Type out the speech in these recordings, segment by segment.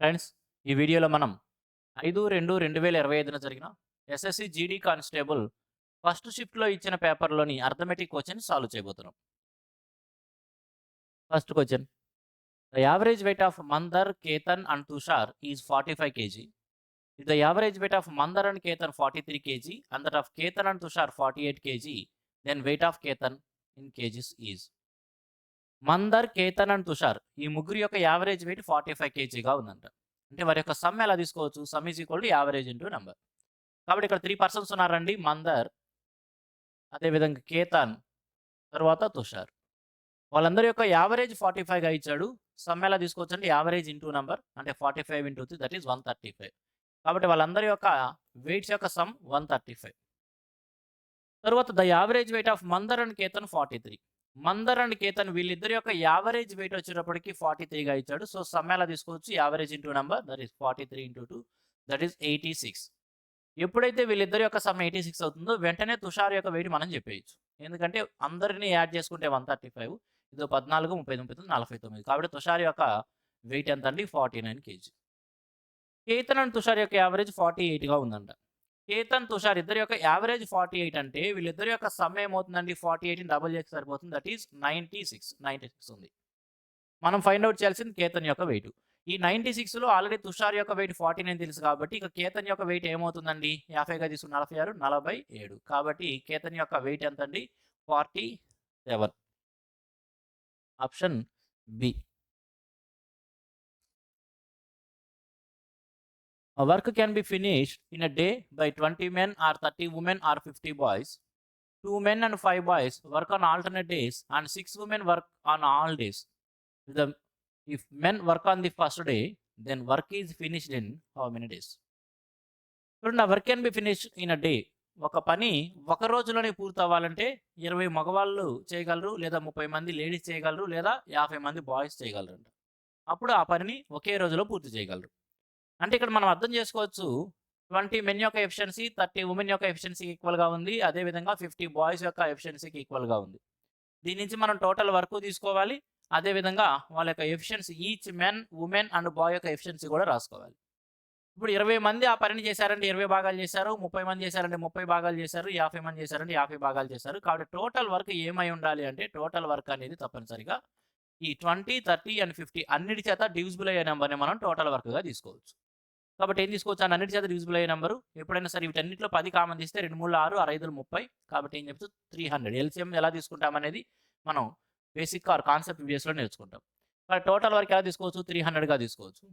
Friends ఈ వీడియోలో మనం ఐదు రెండు రెండు వేల ఇరవై ఐదున జరిగిన ఎస్ఎస్సి జీడీ కానిస్టేబుల్ ఫస్ట్ షిఫ్ట్లో ఇచ్చిన పేపర్లోని అర్థమెటిక్ క్వశ్చన్ సాల్వ్ చేయబోతున్నాం. First question the average weight of Mandar Ketan and Tushar is forty five kg the average weight of Mandar and Ketan forty three kg and that of Ketan and Tushar forty eight kg then weight of Ketan in kgs is Mandar Ketan and Tushar ఈ ముగ్గురు యొక్క average weight forty five కేజీగా ఉందంట. అంటే వారి యొక్క sum ఎలా తీసుకోవచ్చు? Sum is equal to average into number. కాబట్టి ఇక్కడ త్రీ పర్సన్స్ ఉన్నారండి. మందర్ అదేవిధంగా కేతన్ తర్వాత తుషార్. వాళ్ళందరి యొక్క యావరేజ్ ఫార్టీ ఫైవ్గా ఇచ్చాడు. సమ్ ఎలా తీసుకోవచ్చు అంటే యావరేజ్ ఇంటూ నెంబర్ అంటే forty five into three that is one thirty five. కాబట్టి వాళ్ళందరి యొక్క వెయిట్స్ యొక్క సమ్ వన్ థర్టీ ఫైవ్. తర్వాత the average weight of Mandar and Ketan forty three. Mandar and Ketan వీళ్ళిద్దరి యొక్క యావరేజ్ వెయిట్ వచ్చేటప్పటికి forty త్రీగా ఇచ్చాడు. సో సమ్ ఎలా తీసుకోవచ్చు? Average into number that is forty three into two that is eighty six ఎప్పుడైతే వీళ్ళిద్దరి యొక్క సమ్ ఎయిటీ సిక్స్ అవుతుందో వెంటనే తుషార్ యొక్క వెయిట్ మనం చెప్పేయచ్చు. ఎందుకంటే అందరినీ యాడ్ చేసుకుంటే వన్ థర్టీ ఫైవ్ ఇది పద్నాలుగు ముప్పై ముప్పై తొమ్మిది నలభై తొమ్మిది. కాబట్టి తుషార్ యొక్క వెయిట్ ఎంత అండి forty nine kg. Ketan and Tushar యొక్క యావరేజ్ ఫార్టీ ఎయిట్గా ఉందంట. కేతన్ తుషార్ ఇద్దరి యొక్క యావరేజ్ ఫార్టీ ఎయిట్ అంటే వీళ్ళిద్దరి యొక్క సమ్ ఏమవుతుందండి? ఫార్టీ ఎయిట్ డబుల్ చేసి సరిపోతుంది. That is ninety six. Ninety six ఉంది. మనం ఫైండ్ అవుట్ చేయాల్సింది కేతన్ యొక్క వెయిట్ ఈ నైంటీ సిక్స్లో ఆల్రెడీ తుషార్ యొక్క వెయిట్ ఫార్టీ నైన్ తెలుసు కాబట్టి ఇక కేతన్ యొక్క వెయిట్ ఏమవుతుందండి? యాభైగా తీసుకుని నలభై ఆరు నలభై ఏడు. కాబట్టి కేతన్ యొక్క వెయిట్ ఎంత అండి forty seven. Option B. A work can be finished in a day by 20 men or 30 women or 50 boys. Two men and five boys work on alternate days and six women work on all days. The, if men work on the first day, then work is finished in how many days? చూడండి a work can be finish in a day ఒక పని ఒక రోజులోనే పూర్తి అవ్వాలంటే ఇరవై మగవాళ్ళు చేయగలరు లేదా ముప్పై మంది లేడీస్ చేయగలరు లేదా యాభై మంది బాయ్స్ చేయగలరు అప్పుడు ఆ పనిని ఒకే రోజులో పూర్తి చేయగలరు అంటే ఇక్కడ మనం అర్థం చేసుకోవచ్చు ట్వంటీ మెన్ యొక్క ఎఫిషియన్సీ థర్టీ ఉమెన్ యొక్క ఎఫిషియన్సీకి ఈక్వల్గా ఉంది. అదేవిధంగా ఫిఫ్టీ బాయ్స్ యొక్క ఎఫిషియన్సీకి ఈక్వల్గా ఉంది. దీని నుంచి మనం టోటల్ వర్క్ తీసుకోవాలి. అదేవిధంగా వాళ్ళ యొక్క efficiency each men women and boy యొక్క ఎఫిషియన్సీ కూడా రాసుకోవాలి. ఇప్పుడు ఇరవై మంది ఆ పనిని చేశారంటే ఇరవై భాగాలు చేశారు ముప్పై మంది చేశారంటే ముప్పై భాగాలు చేశారు యాభై మంది చేశారంటే యాభై భాగాలు చేశారు. కాబట్టి టోటల్ వర్క్ ఏమై ఉండాలి అంటే టోటల్ వర్క్ అనేది తప్పనిసరిగా ఈ ట్వంటీ థర్టీ అండ్ ఫిఫ్టీ అన్నిటి చేత డివిజిబుల్ అయ్యే నెంబర్ని మనం టోటల్ వర్క్గా తీసుకోవచ్చు. కాబట్టి ఏం తీసుకోవచ్చు? అని అన్నిటి చేత డివిజిబుల్ అయ్యే నెంబరు ఎప్పుడైనా సరే వీటన్నిటిలో పది కామన్ తీస్తే రెండు మూడు ఆరు ఆరు ఐదులు ముప్పై కాబట్టి ఏం చెప్తూ? త్రీ హండ్రెడ్ ఎల్సిఎం ఎలా తీసుకుంటాం అనేది మనం బేసిక్ ఆర్ కాన్సెప్ట్ బేస్లో నేర్చుకుంటాం. టోటల్ వరకు ఎలా తీసుకోవచ్చు? త్రీ హండ్రెడ్గా తీసుకోవచ్చు.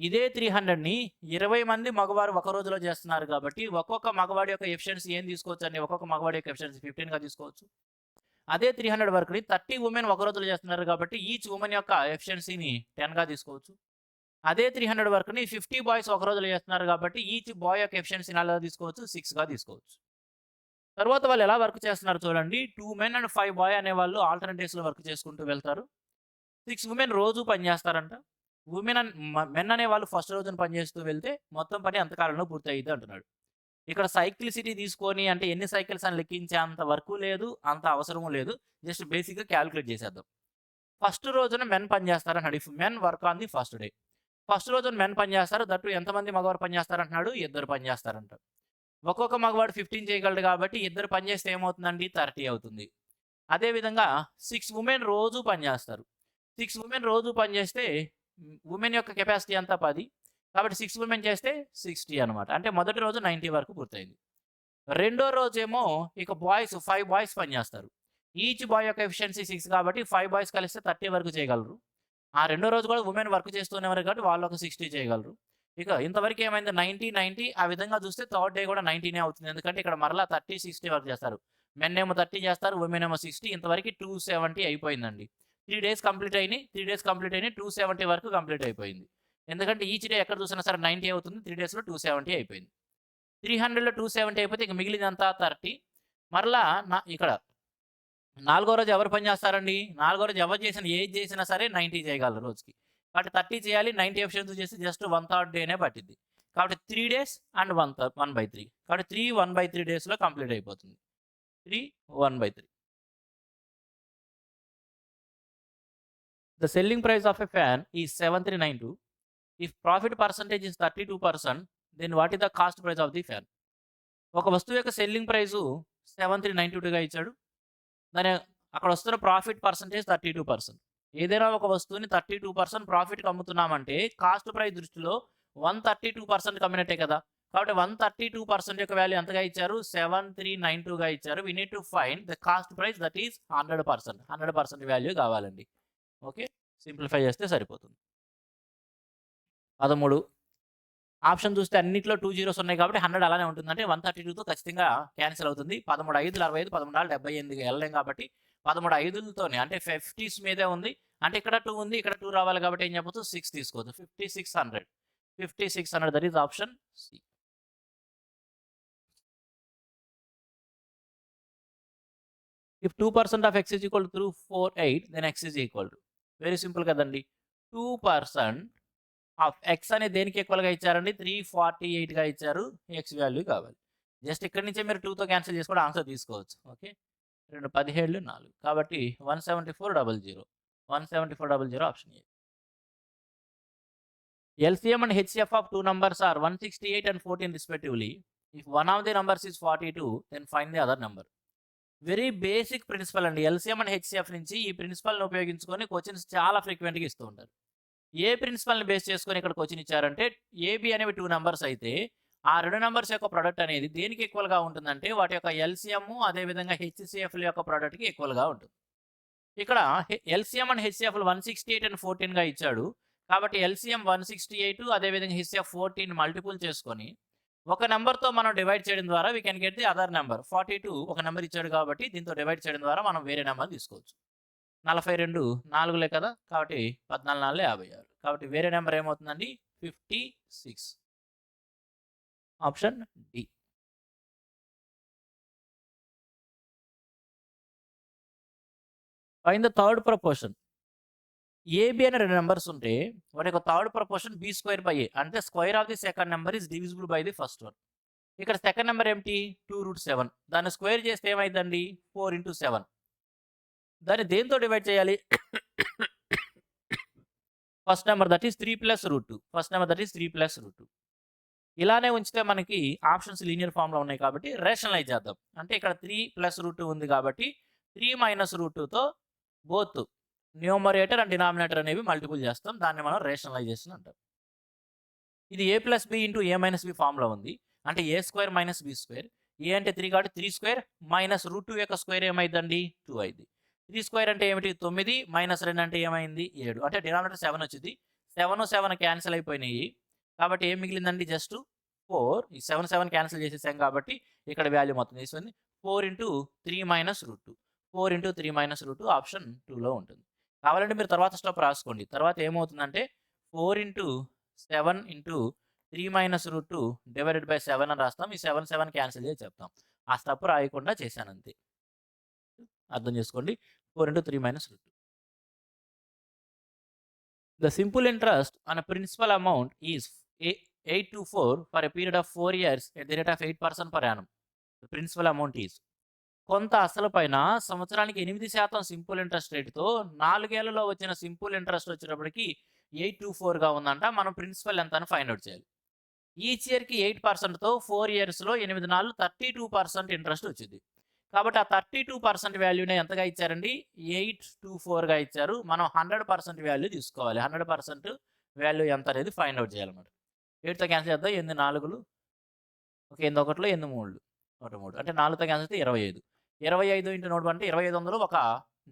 ఇదే త్రీ హండ్రెడ్ని ఇరవై మంది మగవారు ఒక రోజులో చేస్తున్నారు కాబట్టి ఒక్కొక్క మగవాడి యొక్క ఎఫిషియన్సీ ఏం తీసుకోవచ్చు అని ఒక్కొక్క మగవాడి యొక్క ఎఫిషియన్సీ ఫిఫ్టీన్గా తీసుకోవచ్చు. అదే త్రీ హండ్రెడ్ వర్క్ని థర్టీ ఉమెన్ ఒక రోజులో చేస్తున్నారు కాబట్టి ఈచ్ ఉమెన్ యొక్క ఎఫిషియన్సీని టెన్గా తీసుకోవచ్చు. అదే త్రీ హండ్రెడ్ వర్క్ని ఫిఫ్టీ బాయ్స్ ఒక రోజులో చేస్తున్నారు కాబట్టి ఈచ్ బాయ్ యొక్క ఎఫిషియన్సీని ఎలా తీసుకోవచ్చు సిక్స్గా తీసుకోవచ్చు. తర్వాత వాళ్ళు ఎలా వర్క్ చేస్తున్నారు చూడండి. Two men and five boy అనే వాళ్ళు ఆల్టర్నేటివ్స్లో వర్క్ చేసుకుంటూ వెళ్తారు. సిక్స్ ఉమెన్ రోజు పనిచేస్తారంట ఉమెన్ మెన్ అనే వాళ్ళు ఫస్ట్ రోజున పనిచేస్తూ వెళ్తే మొత్తం పని అంతకాలంలో పూర్తి అయ్యింది అంటున్నాడు. ఇక్కడ సైకిల్ సిటీ తీసుకొని అంటే ఎన్ని సైకిల్స్ అని లెక్కించే అంత వర్క్ లేదు అంత అవసరము లేదు. జస్ట్ బేసిక్గా క్యాలిక్యులేట్ చేసేద్దాం. ఫస్ట్ రోజున మెన్ పని if men work on the first day first రోజు మెన్ పనిచేస్తారు దట్టు ఎంతమంది మగవారు పని అంటున్నాడు ఇద్దరు పని ఒక్కొక్క మగవాడు ఫిఫ్టీన్ చేయగలడు కాబట్టి ఇద్దరు పనిచేస్తే ఏమవుతుందండి? థర్టీ అవుతుంది. అదేవిధంగా సిక్స్ ఉమెన్ రోజు పనిచేస్తారు సిక్స్ ఉమెన్ రోజు పనిచేస్తే ఉమెన్ యొక్క కెపాసిటీ అంతా పది. కాబట్టి సిక్స్ ఉమెన్ చేస్తే సిక్స్టీ అనమాట అంటే మొదటి రోజు నైంటీ వరకు పూర్తయింది. రెండో రోజు ఏమో ఇక బాయ్స్ ఫైవ్ బాయ్స్ పనిచేస్తారు ఈచ్ బాయ్ యొక్క ఎఫిషియన్సీ సిక్స్ కాబట్టి ఫైవ్ బాయ్స్ కలిస్తే థర్టీ వరకు చేయగలరు. ఆ రెండో రోజు కూడా ఉమెన్ వర్క్ చేస్తున్నవారు కాబట్టి వాళ్ళు ఒక సిక్స్టీ చేయగలరు. ఇక ఇంతవరకు ఏమైంది? నైంటీ నైంటీ ఆ విధంగా చూస్తే థర్డ్ డే కూడా నైంటీనే అవుతుంది. ఎందుకంటే ఇక్కడ మరలా థర్టీ సిక్స్టీ వర్క్ చేస్తారు. మెన్ ఏమో థర్టీ చేస్తారు ఉమెన్ ఏమో సిక్స్టీ ఇంతవరకు టూ సెవెంటీ అయిపోయిందండి. త్రీ డేస్ కంప్లీట్ అయినాయి. త్రీ డేస్ కంప్లీట్ అయినాయి. టూ సెవెంటీ వరకు కంప్లీట్ అయిపోయింది. ఎందుకంటే ఈచ్ డే ఎక్కడ చూసినా సరే నైంటీ అవుతుంది. త్రీ డేస్లో టూ సెవెంటీ అయిపోయింది. త్రీ హండ్రెడ్లో టూ సెవెంటీ అయిపోతే ఇక మిగిలినంతా థర్టీ మరలా నా ఇక్కడ నాలుగో రోజు ఎవరు పని చేస్తారండి? నాలుగో రోజు ఎవరు చేసిన ఏది చేసినా సరే నైంటీ చేయగలరు రోజుకి. కాబట్టి థర్టీ చేయాలి నైంటీ ఎఫిషియన్స్ చేసి జస్ట్ వన్ థర్డ్ డేనే పట్టింది కాబట్టి three days and one one by three. కాబట్టి త్రీ వన్ బై త్రీ డేస్లో కంప్లీట్ అయిపోతుంది. Three one by three. The selling price of a fan is seven three nine two. If profit percentage is thirty two percent then what is the cost price of the fan? ఒక వస్తువు యొక్క selling price seven three ninety టూగా ఇచ్చాడు. దాని అక్కడ వస్తున్న profit percentage thirty two percent ఏదైనా ఒక వస్తువుని థర్టీ టూ పర్సెంట్ ప్రాఫిట్కి అమ్ముతున్నామంటే కాస్ట్ ప్రైస్ దృష్టిలో వన్ థర్టీ టూ పర్సెంట్ కమ్మినట్టే కదా. కాబట్టి వన్ థర్టీ టూ పర్సెంట్ యొక్క వాల్యూ ఎంతగా ఇచ్చారు? సెవెన్ త్రీ నైన్ టూగా ఇచ్చారు. We need to find the cost price that is hundred percent hundred percent value కావాలండి. ఓకే? సింప్లిఫై చేస్తే సరిపోతుంది. పదమూడు ఆప్షన్ చూస్తే అన్నింటిలో టూ జీరోస్ ఉన్నాయి కాబట్టి హండ్రెడ్ అలానే ఉంటుంది. అంటే వన్ థర్టీ టూతో ఖచ్చితంగా క్యాన్సిల్ అవుతుంది. పదమూడు ఐదులు అరవై ఐదు పదమూడు నాలుగు డెబ్బై ఎనిమిది వెళ్ళలేం కాబట్టి పదమూడు ఐదులతోనే అంటే ఫిఫ్టీస్ మీదే ఉంది. అంటే ఇక్కడ టూ ఉంది ఇక్కడ టూ రావాలి కాబట్టి ఏం చెప్పచ్చు సిక్స్ తీసుకోవచ్చు fifty six hundred. Fifty six hundred that is option C if two percent of X is equal to four eight then X is equal to very simple కదండి. టూ పర్సెంట్ ఎక్స్ అనేది దేనికి ఈక్వల్గా ఇచ్చారండి? Three forty ఎయిట్గా ఇచ్చారు. X value కావాలి. Just ఇక్కడి నుంచే మీరు టూతో క్యాన్సిల్ చేసుకోవడం ఆన్సర్ తీసుకోవచ్చు. ఓకే రెండు పదిహేడు నాలుగు. కాబట్టి one seventy four double zero one seventy four double zero option A LCM and HCF of two numbers are 168 and 14 respectively. If one of the numbers is 42, then find the other number. Very basic principle అండి. LCM and HCF నుంచి ఈ ప్రిన్సిపల్ని ఉపయోగించుకొని questions చాలా ఫ్రీక్వెంట్గా ఇస్తూ ఉంటారు. ఏ ప్రిన్సిపల్ని base చేసుకొని ఇక్కడ క్వశ్చన్ ఇచ్చారంటే ఏబి అనేవి టూ నెంబర్స్ అయితే ఆ రెండు నెంబర్స్ యొక్క ప్రొడక్ట్ అనేది దేనికి ఈక్వల్గా ఉంటుందంటే వాటి యొక్క ఎల్సిఎం అదేవిధంగా హెచ్సిఎఫ్ల యొక్క ప్రోడక్ట్కి ఈక్వల్గా ఉంటుంది. ఇక్కడ LCM and HCF one sixty eight and ఫోర్టీన్గా ఇచ్చాడు. కాబట్టి ఎల్సిఎం వన్ సిక్స్టీ ఎయిట్ అదేవిధంగా హెచ్సిఎఫ్ ఫోర్టీన్ మల్టిపుల్ చేసుకొని ఒక నెంబర్తో మనం డివైడ్ చేయడం ద్వారా we can get the other number forty two ఒక నెంబర్ ఇచ్చాడు కాబట్టి దీంతో డివైడ్ చేయడం ద్వారా మనం వేరే నెంబర్ తీసుకోవచ్చు. నలభై రెండు నాలుగులే కదా? కాబట్టి పద్నాలుగు నాలుగు యాభై ఆరు. కాబట్టి వేరే నెంబర్ ఏమవుతుందండి? Fifty six. Option D. Find the third proportion. AB అనే రెండు నెంబర్స్ ఉంటే వాటి యొక్క third proportion B square by A. అంటే square of the second number is divisible by the first one. ఇక్కడ సెకండ్ నెంబర్ ఏమిటి? Two root seven. దాన్ని square చేస్తే ఏమైందండి? Four into seven. దాన్ని దేంతో డివైడ్ చేయాలి? First number that is three plus root two first number that is three plus root two ఇలానే ఉంచితే మనకి ఆప్షన్స్ లీనియర్ ఫామ్లో ఉన్నాయి కాబట్టి రేషనలైజ్ చేద్దాం. అంటే ఇక్కడ త్రీ ప్లస్ రూట్ టూ ఉంది కాబట్టి త్రీ మైనస్ రూట్ టూతో బోత్ న్యూమరేటర్ అండ్ డినామినేటర్ అనేవి మల్టిపుల్ చేస్తాం. దాన్ని మనం రేషనలైజేషన్ అంటాం. ఇది A plus B into A minus B ఫామ్లో ఉంది. అంటే A square minus B square A అంటే త్రీ కాబట్టి three square minus root two యొక్క స్క్వేర్ ఏమైందండి? టూ అయింది. త్రీ స్క్వేర్ అంటే ఏమిటి? తొమ్మిది మైనస్ రెండు అంటే ఏమైంది? ఏడు. అంటే డినామినేటర్ సెవెన్ వచ్చింది. సెవెన్ సెవెన్ క్యాన్సిల్ అయిపోయినాయి. కాబట్టి ఏం మిగిలిందండి? Just four. ఈ సెవెన్ సెవెన్ క్యాన్సిల్ చేసేసాం కాబట్టి ఇక్కడ వాల్యూ మొత్తం తీసుకుంది. Four into three minus root two. Four into three minus root two option టూలో ఉంటుంది. కావాలంటే మీరు తర్వాత స్టాప్ రాసుకోండి. తర్వాత ఏమవుతుందంటే four into seven into three minus root two divided by seven అని రాస్తాం. ఈ సెవెన్ సెవెన్ క్యాన్సిల్ చేసి చెప్తాం. ఆ స్టెప్ రాయకుండా చేశాను అంతే. అర్థం చేసుకోండి. Four into three minus root the simple interest on principal amount is eight two four for a period of four years at the rate of eight percent per annum. The principal amount is కొంత అసలు పైన సంవత్సరానికి ఎనిమిది శాతం simple interest రేటుతో నాలుగేళ్ళలో వచ్చిన simple interest వచ్చేటప్పటికి ఎయిట్ టు ఫోర్గా ఉందంట. మనం ప్రిన్సిపల్ ఎంత అని ఫైండ్ అవుట్ చేయాలి. ఈచ్ ఇయర్కి ఎయిట్ పర్సెంట్తో ఫోర్ ఇయర్స్లో ఎనిమిది నాలుగు థర్టీ టూ పర్సెంట్ ఇంట్రెస్ట్ వచ్చింది. కాబట్టి ఆ థర్టీ టూ పర్సెంట్ వాల్యూని ఎంతగా ఇచ్చారండి? ఎయిట్ టూ ఫోర్గా ఇచ్చారు. మనం హండ్రెడ్ పర్సెంట్ వాల్యూ తీసుకోవాలి. హండ్రెడ్ పర్సెంట్ వాల్యూ ఎంత అనేది ఫైండ్ అవుట్ చేయాలన్నమాట. ఎయిట్తో క్యాన్సిల్ చేద్దాం. ఎనిమిది నాలుగులు. ఒక ఎనిమిది ఒకటిలో ఎనిమిది మూడు ఒకటి మూడు. అంటే నాలుగుతో క్యాన్సిల్ అయితే ఇరవై ఐదు. ఇరవై ఐదు ఇంటూ నోట్ అంటే ఇరవై ఐదు వందలు ఒక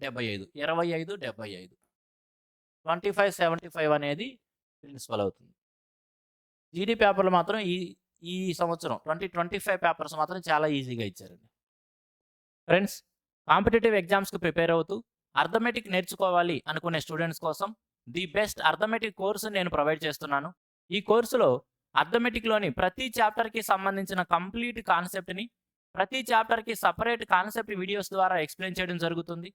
డెబ్బై ఐదు. ఇరవై ఐదు డెబ్బై ఐదు. ట్వంటీ ఫైవ్ సెవెంటీ ఫైవ్ అనేది ప్రిన్సిపల్ అవుతుంది. జీడీ పేపర్లు మాత్రం ఈ ఈ సంవత్సరం ట్వంటీ ట్వంటీ ఫైవ్ పేపర్స్ మాత్రం చాలా ఈజీగా ఇచ్చారండి. ఫ్రెండ్స్ కాంపిటేటివ్ ఎగ్జామ్స్కి ప్రిపేర్ అవుతూ అర్థమెటిక్ నేర్చుకోవాలి అనుకునే స్టూడెంట్స్ కోసం ది బెస్ట్ అర్థమెటిక్ కోర్సు నేను ప్రొవైడ్ చేస్తున్నాను. ఈ కోర్సులో అర్థమెటిక్లోని ప్రతి చాప్టర్కి సంబంధించిన కంప్లీట్ కాన్సెప్ట్ని ప్రతి చాప్టర్కి సపరేట్ కాన్సెప్ట్ వీడియోస్ ద్వారా ఎక్స్ప్లెయిన్ చేయడం జరుగుతుంది.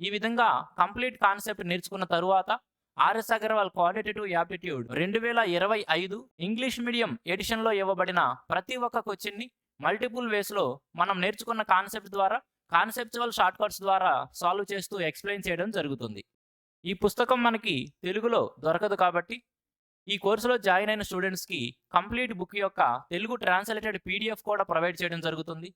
ఈ విధంగా కంప్లీట్ కాన్సెప్ట్ నేర్చుకున్న తరువాత ఆర్ఎస్ అగర్వాల్ క్వాలిటేటివ్ యాప్టిట్యూడ్ రెండు వేల ఇరవై ఐదు ఇంగ్లీష్ మీడియం ఎడిషన్లో ఇవ్వబడిన ప్రతి ఒక్క క్వశ్చన్ని మల్టిపుల్ వేస్లో మనం నేర్చుకున్న కాన్సెప్ట్ ద్వారా కాన్సెప్చువల్ షార్ట్కట్స్ ద్వారా సాల్వ్ చేస్తూ ఎక్స్ప్లెయిన్ చేయడం జరుగుతుంది. ఈ పుస్తకం మనకి తెలుగులో దొరకదు కాబట్టి ఈ కోర్సులో జాయిన్ అయిన స్టూడెంట్స్కి కంప్లీట్ బుక్ యొక్క తెలుగు ట్రాన్స్లేటెడ్ పీడిఎఫ్ కూడా ప్రొవైడ్ చేయడం జరుగుతుంది.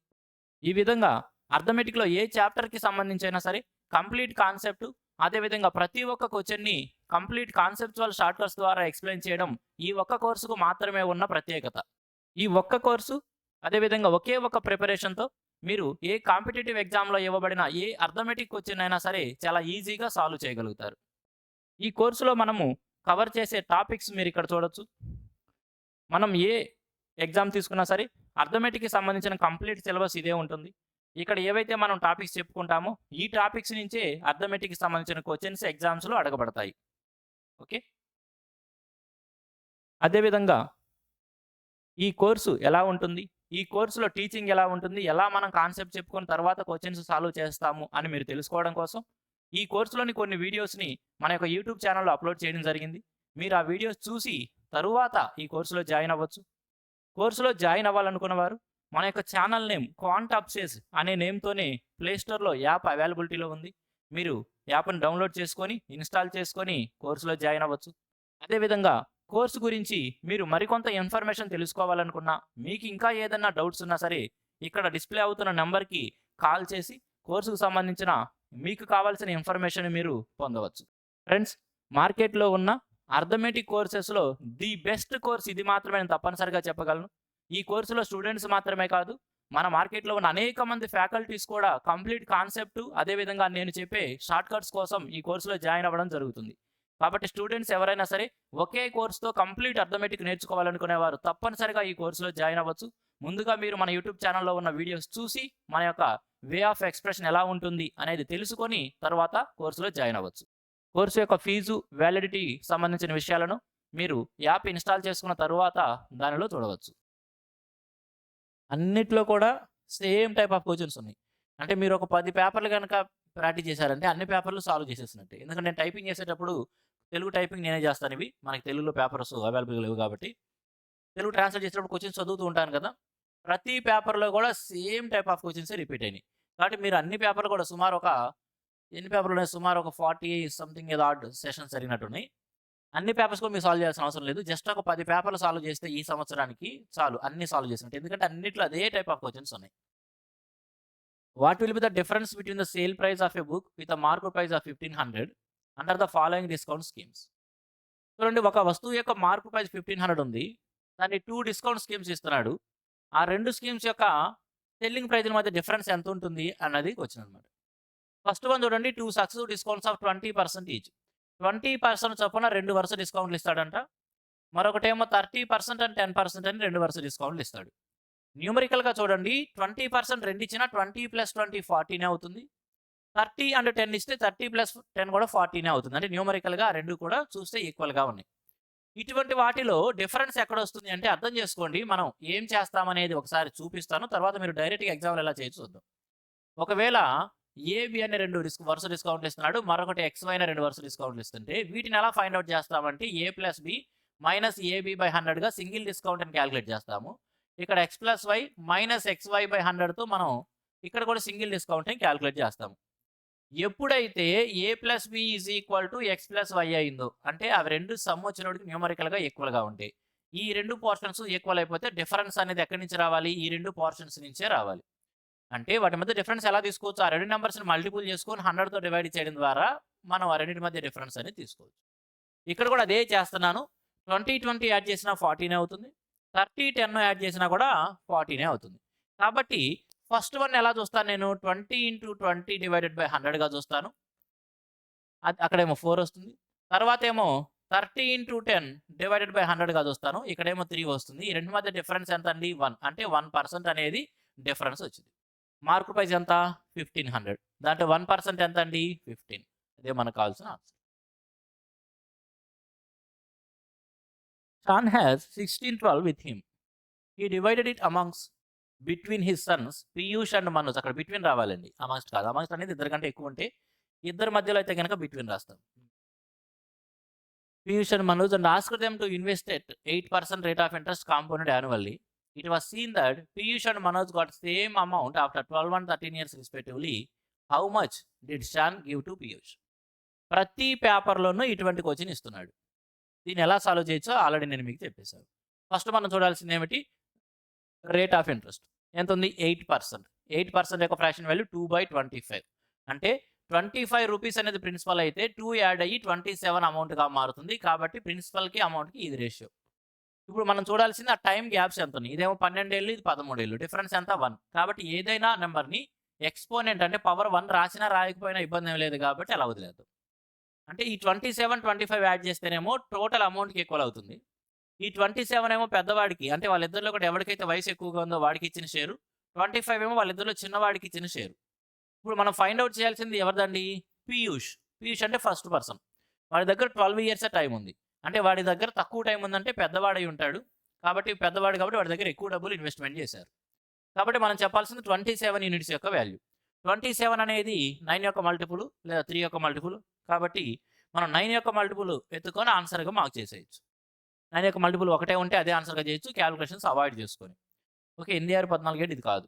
ఈ విధంగా అర్థమెటిక్లో ఏ చాప్టర్కి సంబంధించైనా సరే కంప్లీట్ కాన్సెప్ట్ అదేవిధంగా ప్రతి ఒక్క క్వశ్చన్ని కంప్లీట్ కాన్సెప్చువల్ షార్ట్కట్స్ ద్వారా ఎక్స్ప్లెయిన్ చేయడం ఈ ఒక్క కోర్సుకు మాత్రమే ఉన్న ప్రత్యేకత. ఈ ఒక్క కోర్సు అదేవిధంగా ఒకే ఒక్క ప్రిపరేషన్తో మీరు ఏ కాంపిటేటివ్ ఎగ్జామ్లో ఇవ్వబడిన ఏ అర్థమెటిక్ క్వశ్చన్ అయినా సరే చాలా ఈజీగా సాల్వ్ చేయగలుగుతారు. ఈ కోర్సులో మనము కవర్ చేసే టాపిక్స్ మీరు ఇక్కడ చూడొచ్చు. మనం ఏ ఎగ్జామ్ తీసుకున్నా సరే అర్థమెటిక్కి సంబంధించిన కంప్లీట్ సిలబస్ ఇదే ఉంటుంది. ఇక్కడ ఏవైతే మనం టాపిక్స్ చెప్పుకుంటామో ఈ టాపిక్స్ నుంచే అర్థమెటిక్కి సంబంధించిన క్వశ్చన్స్ ఎగ్జామ్స్లో అడగబడతాయి. ఓకే? అదేవిధంగా ఈ కోర్సు ఎలా ఉంటుంది? ఈ కోర్సులో టీచింగ్ ఎలా ఉంటుంది? ఎలా మనం కాన్సెప్ట్ చెప్పుకొని తర్వాత క్వశ్చన్స్ సాల్వ్ చేస్తాము అని మీరు తెలుసుకోవడం కోసం ఈ కోర్సులోని కొన్ని వీడియోస్ని మన యొక్క యూట్యూబ్ ఛానల్లో అప్లోడ్ చేయడం జరిగింది. మీరు ఆ వీడియోస్ చూసి తరువాత ఈ కోర్సులో జాయిన్ అవ్వచ్చు. కోర్సులో జాయిన్ అవ్వాలనుకున్న వారు మన యొక్క ఛానల్ నేమ్ క్వాంట్ అప్సెస్ అనే నేమ్తోనే ప్లేస్టోర్లో యాప్ అవైలబిలిటీలో ఉంది. మీరు యాప్ని డౌన్లోడ్ చేసుకొని ఇన్స్టాల్ చేసుకొని కోర్సులో జాయిన్ అవ్వచ్చు. అదేవిధంగా కోర్సు గురించి మీరు మరికొంత ఇన్ఫర్మేషన్ తెలుసుకోవాలనుకున్నా మీకు ఇంకా ఏదైనా డౌట్స్ ఉన్నా సరే ఇక్కడ డిస్ప్లే అవుతున్న నెంబర్కి కాల్ చేసి కోర్సుకు సంబంధించిన మీకు కావాల్సిన ఇన్ఫర్మేషన్ మీరు పొందవచ్చు. ఫ్రెండ్స్ మార్కెట్లో ఉన్న అర్థమెటిక్ కోర్సెస్లో ది బెస్ట్ కోర్స్ ఇది మాత్రమే నేను తప్పనిసరిగా చెప్పగలను. ఈ కోర్సులో స్టూడెంట్స్ మాత్రమే కాదు మన మార్కెట్లో ఉన్న అనేక మంది ఫ్యాకల్టీస్ కూడా కంప్లీట్ కాన్సెప్ట్ అదేవిధంగా నేను చెప్పే షార్ట్ కట్స్ కోసం ఈ కోర్సులో జాయిన్ అవ్వడం జరుగుతుంది. కాబట్టి స్టూడెంట్స్ ఎవరైనా సరే ఒకే కోర్సుతో కంప్లీట్ అర్థమెటిక్ నేర్చుకోవాలనుకునేవారు తప్పనిసరిగా ఈ కోర్సులో జాయిన్ అవ్వచ్చు. ముందుగా మీరు మన యూట్యూబ్ ఛానల్లో ఉన్న వీడియోస్ చూసి మన యొక్క వే ఆఫ్ ఎక్స్ప్రెషన్ ఎలా ఉంటుంది అనేది తెలుసుకొని తర్వాత కోర్సులో జాయిన్ అవ్వచ్చు. కోర్సు యొక్క ఫీజు వ్యాలిడిటీ సంబంధించిన విషయాలను మీరు యాప్ ఇన్స్టాల్ చేసుకున్న తర్వాత దానిలో చూడవచ్చు. అన్నిట్లో కూడా సేమ్ టైప్ ఆఫ్ క్వశ్చన్స్ ఉన్నాయి. అంటే మీరు ఒక పది పేపర్లు కనుక ప్రాక్టీస్ చేశారంటే అన్ని పేపర్లు సాల్వ్ చేసేసినట్టే. ఎందుకంటే నేను టైపింగ్ చేసేటప్పుడు తెలుగు టైపింగ్ నేనే చేస్తాను ఇవి. మనకి తెలుగులో పేపర్స్ అవైలబుల్ లేవు కాబట్టి. తెలుగు ట్రాన్స్లేట్ చేసేటప్పుడు క్వశ్చన్స్ చదువుతూ ఉంటాను కదా! ప్రతి పేపర్లో కూడా same type of questions repeat అయినాయి. కాబట్టి మీరు అన్ని పేపర్లు కూడా సుమారు ఒక ఎన్ని పేపర్లు ఉన్నాయి? సుమారు ఒక ఫార్టీ సంథింగ్ ఏదో ఆర్డ్ సెషన్స్ జరిగినట్టున్నాయి. అన్ని పేపర్స్ కూడా మీరు సాల్వ్ చేయాల్సిన అవసరం లేదు. జస్ట్ ఒక పది పేపర్లు సాల్వ్ చేస్తే ఈ సంవత్సరానికి చాలు. అన్ని సాల్వ్ చేసినట్టు. ఎందుకంటే అన్నిట్లో అదే టైప్ ఆఫ్ క్వశ్చన్స్ ఉన్నాయి. What will be the difference between the sale price of a book with the market price of fifteen hundred? Under the following discount schemes చూడండి ఒక వస్తువు యొక్క మార్పు ప్రైస్ ఫిఫ్టీన్ హండ్రెడ్ ఉంది. దాన్ని టూ డిస్కౌంట్ స్కీమ్స్ ఇస్తున్నాడు. ఆ రెండు స్కీమ్స్ యొక్క సెల్లింగ్ ప్రైజ్ల మధ్య డిఫరెన్స్ ఎంత ఉంటుంది అన్నది వచ్చింది అనమాట ఫస్ట్ వన్ చూడండి two success discounts of twenty percent each twenty percent చొప్పున రెండు వరుస డిస్కౌంట్లు ఇస్తాడంట. మరొకటేమో thirty percent and ten percent అని రెండు వరుస డిస్కౌంట్లు ఇస్తాడు. న్యూమరికల్గా చూడండి ట్వంటీ పర్సెంట్ రెండు ఇచ్చిన ట్వంటీ ప్లస్ ట్వంటీ ఫార్టీనే అవుతుంది. థర్టీ అండ్ టెన్ ఇస్తే థర్టీ ప్లస్ టెన్ కూడా ఫార్టీనే అవుతుంది. అంటే న్యూమరికల్గా రెండు కూడా చూస్తే ఈక్వల్గా ఉన్నాయి. ఇటువంటి వాటిలో డిఫరెన్స్ ఎక్కడ వస్తుంది అంటే అర్థం చేసుకోండి. మనం ఏం చేస్తామనేది ఒకసారి చూపిస్తాను. తర్వాత మీరు డైరెక్ట్గా ఎగ్జామ్లు ఎలా చేయొచ్చు ఒకవేళ ఏబి అనే రెండు డిస్క్ వరుస డిస్కౌంట్లు ఇస్తున్నాడు మరొకటి ఎక్స్ వై అనే రెండు వరుస డిస్కౌంట్లు ఇస్తుంటే వీటిని ఎలా ఫైండ్ అవుట్ చేస్తామంటే A plus B minus A B by హండ్రెడ్గా single discount అని క్యాలిక్యులేట్ చేస్తాము. ఇక్కడ X plus Y minus X Y by హండ్రెడ్తో మనం ఇక్కడ కూడా సింగిల్ డిస్కౌంట్ అని క్యాలిక్యులేట్ చేస్తాము. ఎప్పుడైతే A plus B is equal to X plus Y అయిందో అంటే అవి రెండు సమ్ వచ్చినోడికి న్యూమరికల్గా ఈక్వల్గా ఉంటాయి. ఈ రెండు పోర్షన్స్ ఈక్వల్ అయిపోతే డిఫరెన్స్ అనేది ఎక్కడి నుంచి రావాలి? ఈ రెండు పోర్షన్స్ నుంచే రావాలి. అంటే వాటి మధ్య డిఫరెన్స్ ఎలా తీసుకోవచ్చు? ఆ రెండు నెంబర్స్ని మల్టిపుల్ చేసుకొని హండ్రెడ్తో డివైడ్ చేయడం ద్వారా మనం ఆ రెండింటి మధ్య డిఫరెన్స్ అనేది తీసుకోవచ్చు. ఇక్కడ కూడా అదే చేస్తున్నాను. ట్వంటీ ట్వంటీ యాడ్ చేసినా ఫార్టీనే అవుతుంది. థర్టీ టెన్ యాడ్ చేసినా కూడా ఫార్టీనే అవుతుంది. కాబట్టి ఫస్ట్ వన్ ఎలా చూస్తాను నేను? Twenty into twenty divided by హండ్రెడ్గా చూస్తాను. అది అక్కడేమో ఫోర్ వస్తుంది. తర్వాత ఏమో thirty into ten divided by హండ్రెడ్గా చూస్తాను. ఇక్కడేమో త్రీ వస్తుంది. ఈ రెండు మధ్య డిఫరెన్స్ ఎంత అండి వన్. అంటే వన్ పర్సెంట్ అనేది డిఫరెన్స్ వచ్చింది. మార్క్ ప్రైస్ ఎంత? Fifteen hundred. దాంట్లో వన్ పర్సెంట్ ఎంత అండి ఫిఫ్టీన్. అదే మనకు కావాల్సిన answer. Shaan has sixteen twelve with him he divided it amongst between his sons Piyush and Manoj అక్కడ బిట్వీన్ రావాలండి. అమాంగ్స్ట్ కాదు అమాంగ్స్ట్ అనేది ఇద్దరు కంటే ఎక్కువ ఉంటే ఇద్దరు మధ్యలో అయితే కనుక బిట్వీన్ రాస్తాం. Piyush and Manoj and ask them to invest at eight percent rate of interest compounded annually it was seen that Piyush and Manoj got same amount after twelve and thirteen years respectively how much did Shaan give to Piyush ప్రతి పేపర్లోనూ ఇటువంటి question ఇస్తున్నాడు. దీన్ని ఎలా solve చేయొచ్చో already నేను మీకు చెప్పేశాను. First మనం చూడాల్సింది ఏమిటి? రేట్ ఆఫ్ ఇంట్రెస్ట్ ఎంత ఉంది? Eight percent. ఎయిట్ పర్సెంట్ యొక్క fraction value two by twenty five అంటే ట్వంటీ ఫైవ్ రూపీస్ అనేది ప్రిన్సిపల్ అయితే టూ యాడ్ అయ్యి ట్వంటీ సెవెన్ అమౌంట్గా మారుతుంది. కాబట్టి ప్రిన్సిపల్కి అమౌంట్కి ఇది రేషియో ఇప్పుడు మనం చూడాల్సింది ఆ టైం గ్యాప్స్ ఎంత ఉన్నాయి? ఇదేమో పన్నెండేళ్ళు ఇది పదమూడేళ్ళు. డిఫరెన్స్ ఎంత? వన్ కాబట్టి ఏదైనా నెంబర్ని ఎక్స్పోనెంట్ అంటే పవర్ వన్ రాసినా రాయకపోయినా ఇబ్బంది ఏం లేదు కాబట్టి అలా వదిలేదు అంటే ఈ twenty seven twenty five add చేస్తేనేమో టోటల్ అమౌంట్కి ఈక్వల్ అవుతుంది. ఈ ట్వంటీ సెవెన్ ఏమో పెద్దవాడికి అంటే వాళ్ళిద్దరిలో కూడా ఎవరికైతే వయసు ఎక్కువగా ఉందో వాడికి ఇచ్చిన షేరు ట్వంటీ ఫైవ్ ఏమో వాళ్ళిద్దరిలో చిన్నవాడికి ఇచ్చిన షేరు. ఇప్పుడు మనం ఫైండ్ అవుట్ చేయాల్సింది ఎవరిదండి? పీయూష్. పీయూష్ అంటే ఫస్ట్ పర్సన్. వాడి దగ్గర ట్వెల్వ్ ఇయర్స్ టైం ఉంది. అంటే వాడి దగ్గర తక్కువ టైం ఉందంటే పెద్దవాడై ఉంటాడు. కాబట్టి పెద్దవాడు కాబట్టి వాడి దగ్గర ఎక్కువ డబ్బులు ఇన్వెస్ట్మెంట్ చేశారు. కాబట్టి మనం చెప్పాల్సింది ట్వంటీ సెవెన్ యూనిట్స్ యొక్క వాల్యూ. ట్వంటీ సెవెన్ అనేది నైన్ యొక్క మల్టిపుల్ లేదా త్రీ యొక్క మల్టిపుల్. కాబట్టి మనం నైన్ యొక్క మల్టిపుల్ ఎత్తుకొని ఆన్సర్గా మార్క్ చేసేయచ్చు. నైన్ యొక్క మల్టిపుల్ ఒకటే ఉంటే అదే ఆన్సర్గా చేయొచ్చు. క్యాలిక్యులేషన్స్ అవాయిడ్ చేసుకొని. ఓకే ఎనిమిది ఆరు పద్నాలుగు ఏడు ఇది కాదు.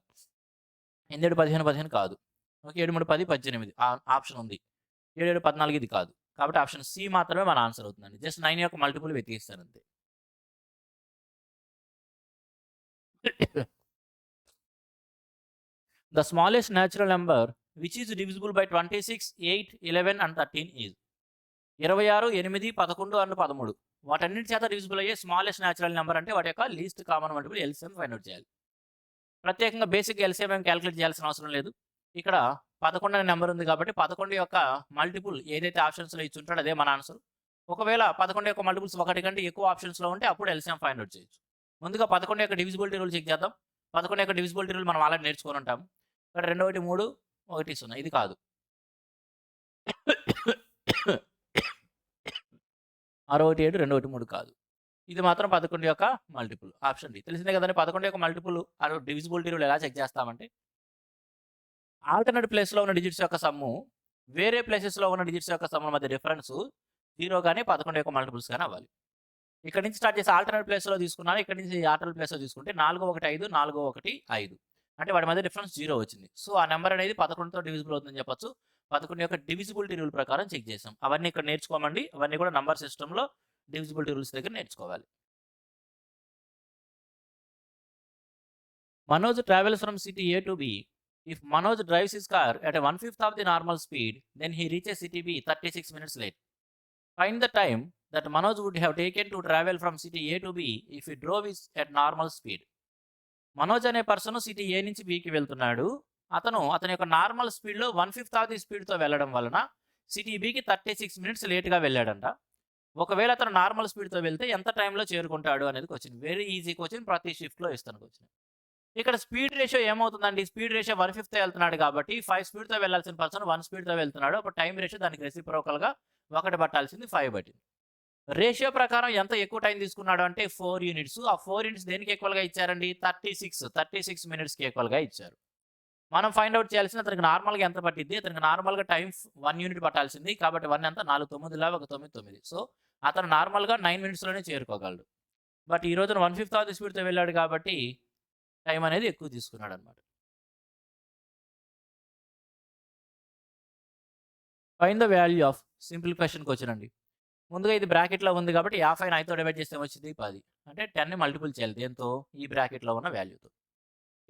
ఎనిమిది పదిహేను పదిహేను కాదు. ఓకే ఏడు మూడు పది పద్దెనిమిది. ఆప్షన్ ఉంది. ఏడు ఏడు పద్నాలుగు ఇది కాదు. కాబట్టి ఆప్షన్ సి మాత్రమే మన ఆన్సర్ అవుతుందండి. జస్ట్ నైన్ యొక్క మల్టిపుల్ వెతికిస్తాను అంతే. The smallest natural number which is divisible by twenty six eight eleven and thirteen is ఇరవై ఆరు ఎనిమిది పదకొండు అండ్ పదమూడు. వాటన్నిటి చేత డివిజిబుల్ అయ్యే స్మాలెస్ట్ న్యాచురల్ నెంబర్ అంటే వాటి యొక్క least common multiple LCM find out చేయాలి. ప్రత్యేకంగా బేసిక్ ఎల్సిఎం ఏం క్యాలిక్యులేట్ చేయాల్సిన అవసరం లేదు. ఇక్కడ పదకొండు అనే నెంబర్ ఉంది కాబట్టి పదకొండు యొక్క మల్టిపుల్ ఏదైతే ఆప్షన్స్లో ఇచ్చి ఉంటాడో అదే మన ఆన్సర్ ఒకవేళ పదకొండు యొక్క మల్టిపుల్స్ ఒకటి కంటే ఎక్కువ ఆప్షన్స్లో ఉంటే అప్పుడు ఎల్సిఎం ఫైండ్ అవుట్ చేయొచ్చు. ముందుగా పదకొండు యొక్క డివిజిబిలిటీ రూల్ చెక్ చేద్దాం. పదకొండు యొక్క డివిజిబిలిటీ రూల్ మనం ఆల్రెడీ నేర్చుకొని ఉంటాం. ఇక్కడ రెండు ఒకటి మూడు ఒకటి సున్నా. ఇది కాదు. ఆరో ఒకటి ఏడు రెండు ఒకటి మూడు కాదు. ఇది మాత్రం పదకొండు యొక్క మల్టిపుల్ ఆప్షన్ డి. తెలిసిందే కదండి పదకొండు యొక్క మల్టిపుల్ డివిజిబిలిటీ రూల్ ఎలా చెక్ చేస్తామంటే ఆల్టర్నేట్ ప్లేస్లో ఉన్న డిజిట్స్ యొక్క సమ్ము వేరే ప్లేసెస్లో ఉన్న డిజిట్స్ యొక్క సమ్ముల మధ్య డిఫరెన్స్ జీరో కానీ పదకొండు యొక్క మల్టిపుల్స్ కానీ అవ్వాలి. ఇక్కడ నుంచి స్టార్ట్ చేసి ఆల్టర్నేట్ ప్లేస్లో తీసుకున్నాను ఇక్కడ నుంచి ఆల్టర్నేట్ ప్లేస్లో తీసుకుంటే నాలుగో ఒకటి ఐదు నాలుగో ఒకటి ఐదు. అంటే వాటి మధ్య డిఫరెన్స్ జీరో వచ్చింది. సో ఆ నెంబర్ అనేది పదకొండుతో డివిజిబుల్ అవుతుందని చెప్పొచ్చు. పదకొండు యొక్క డివిజిబిలిటీ రూల్ ప్రకారం చెక్ చేసాం. అవన్నీ ఇక్కడ నేర్చుకోమండి. అవన్నీ కూడా నంబర్ సిస్టమ్లో డివిజిబిలిటీ రూల్స్ దగ్గర నేర్చుకోవాలి. Manoj travels from city A to B if Manoj drives his car at one fifth of the normal speed then he reach city B thirty six minutes late find the time that Manoj would have taken to travel from city A to B if you drove his at normal speed Manoj అనే person city ఏ నుంచి బీకి వెళ్తున్నాడు. అతను అతని యొక్క normal స్పీడ్లో one fifth of the స్పీడ్తో వెళ్ళడం వలన సిటీ బికి థర్టీ సిక్స్ మినిట్స్ లేట్గా వెళ్ళాడంట. ఒకవేళ అతను నార్మల్ స్పీడ్తో వెళ్తే ఎంత టైంలో చేరుకుంటాడు అనేది క్వశ్చన్. Very easy question. ప్రతి షిఫ్ట్లో ఇస్తాను క్వశ్చన్. ఇక్కడ స్పీడ్ రేషియో ఏమవుతుందండి? స్పీడ్ రేషియో వన్ ఫిఫ్త్ వెళ్తున్నాడు కాబట్టి ఫైవ్ స్పీడ్తో వెళ్ళాల్సిన పర్సన్ వన్ స్పీడ్తో వెళ్తున్నాడు. అప్పుడు టైం రేషియో దానికి రెసిప్రోకల్గా ఒకటి పట్టాల్సింది ఫైవ్ పట్టింది. రేషియో ప్రకారం ఎంత ఎక్కువ టైం తీసుకున్నాడు అంటే ఫోర్ యూనిట్స్. ఆ ఫోర్ యూనిట్స్ దేనికి ఈక్వల్గా ఇచ్చారండి? Thirty six. థర్టీ సిక్స్ మినిట్స్కి ఈక్వల్గా ఇచ్చారు. మనం ఫైండ్ అవుట్ చేయాల్సింది అతనికి నార్మల్గా ఎంత పట్టింది అతనికి నార్మల్గా టైం వన్ యూనిట్ పట్టాల్సింది. కాబట్టి వన్ ఎంత? నాలుగు తొమ్మిదిలా ఒక తొమ్మిది తొమ్మిది. సో అతను నార్మల్గా నైన్ మినిట్స్లోనే చేరుకోగలడు. బట్ ఈ రోజున వన్ ఫిఫ్త్ ఆఫ్ ది స్పీడ్తో వెళ్ళాడు కాబట్టి టైం అనేది ఎక్కువ తీసుకున్నాడు అనమాట find the value of simple క్వశ్చన్కి వచ్చినండి ముందుగా ఇది బ్రాకెట్లో ఉంది కాబట్టి యాభై నైన్తో డివైడ్ చేస్తే వచ్చింది పది. అంటే టెన్ని మల్టిపుల్ చేయాలి. దేంతో? ఈ బ్రాకెట్లో ఉన్న వాల్యూతో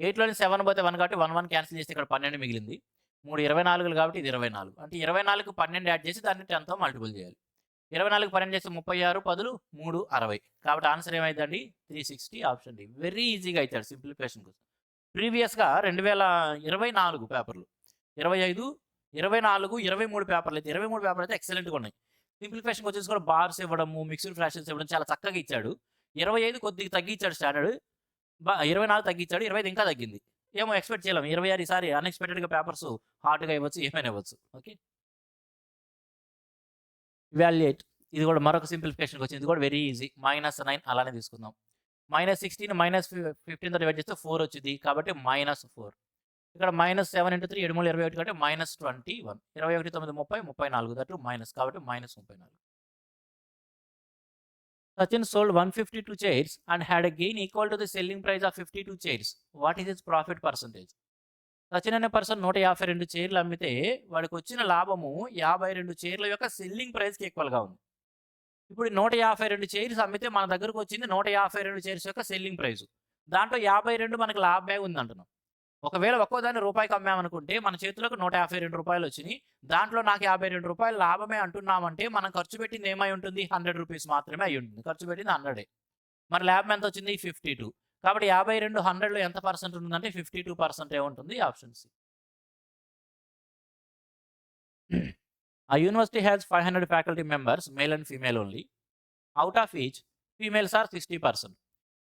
ఎయిట్లోని సెవెన్ పోతే వన్ కాబట్టి వన్ వన్ క్యాన్సిల్ చేస్తే ఇక్కడ పన్నెండు మిగిలింది. మూడు ఇరవై నాలుగులు కాబట్టి ఇది ఇరవై నాలుగు. అంటే ఇరవై నాలుగు పన్నెండు యాడ్ చేసి దాన్ని టెన్తో మల్టిపుల్ చేయాలి. ఇరవై నాలుగు పన్నెండు చేస్తే ముప్పై ఆరు పదులు మూడు అరవై. కాబట్టి ఆన్సర్ ఏమైందండి? Three sixty option D. Very ఈజీగా అవుతాడు సింప్లిఫికేషన్ కోసం. ప్రీవియస్గా రెండు వేల ఇరవై నాలుగు పేపర్లు. ఇరవై ఐదు ఇరవై నాలుగు ఇరవై మూడు పేపర్లు అయితే ఇరవై మూడు పేపర్లు అయితే ఎక్సలెంట్గా ఉన్నాయి. సింప్లిఫికేషన్ వచ్చేసి కూడా బార్స్ ఇవ్వడము మిక్స్డ్ ఫ్రాక్షన్స్ ఇవ్వడం చాలా చక్కగా ఇచ్చాడు. ఇరవై ఐదు కొద్దిగా తగ్గించాడు స్టాండర్డ్ ఇరవై నాలుగు తగ్గించాడు ఇరవై ఐదు ఇంకా తగ్గింది. ఏమో ఎక్స్పెక్ట్ చేయలేము ఇరవై ఆరు ఈసారి అన్ఎక్స్పెక్టెడ్గా పేపర్స్ హార్ట్గా ఇవ్వచ్చు ఏమైనా ఇవ్వచ్చు. ఓకే వాల్యుయేట్ ఇది కూడా మరొక సింప్లిఫికేషన్కి వచ్చింది. ఇది కూడా వెరీ ఈజీ మైనస్ నైన్ అలానే తీసుకుందాం. మైనస్ సిక్స్టీన్ మైనస్ ఫిఫ్టీన్తో డివైడ్ చేస్తే ఫోర్ వచ్చింది. కాబట్టి మైనస్ ఫోర్ ఇక్కడ మైనస్ సెవెన్ ఇంటూ త్రీ ఏడు మూడు ఇరవై ఒకటి కాబట్టి మైనస్ ట్వంటీ వన్ ఇరవై ఒకటి తొమ్మిది ముప్పై ముప్పై నాలుగు. దట్టు మైనస్ కాబట్టి మైనస్ ముప్పై నాలుగు. Sachin sold one fifty two chairs and had a gain equal to the selling price of fifty two chairs what is his profit percentage Sachin అనే పర్సన్ నూట యాభై రెండు చైర్లు అమ్మితే వాడికి వచ్చిన లాభము యాభై రెండు చైర్ల యొక్క సెల్లింగ్ ప్రైస్కి ఈక్వల్గా ఉంది. ఇప్పుడు నూట యాభై రెండు చైర్స్ అమ్మితే మన దగ్గరకు వచ్చింది నూట యాభై రెండు చైర్స్ యొక్క సెల్లింగ్ ప్రైస్ దాంట్లో యాభై రెండు మనకి లాభమే ఉంది అంటున్నాం ఒకవేళ ఒక్కో దాన్ని రూపాయికి అమ్మామనుకుంటే మన చేతులకు నూట యాభై రెండు రూపాయలు వచ్చినాయి. దాంట్లో నాకు యాభై రెండు రూపాయలు లాభమే అంటున్నామంటే మనం ఖర్చు పెట్టింది ఏమై ఉంటుంది? హండ్రెడ్ రూపీస్ మాత్రమే అయి ఉంటుంది. ఖర్చు పెట్టింది హండ్రెడే మరి లాభం ఎంత వచ్చింది? ఫిఫ్టీ టూ కాబట్టి యాభై రెండు హండ్రెడ్లో ఎంత పర్సెంట్ ఉంటుందంటే ఫిఫ్టీ టూ పర్సెంట్ ఉంటుంది option C a university has five hundred faculty members male and female only out of each females are sixty percent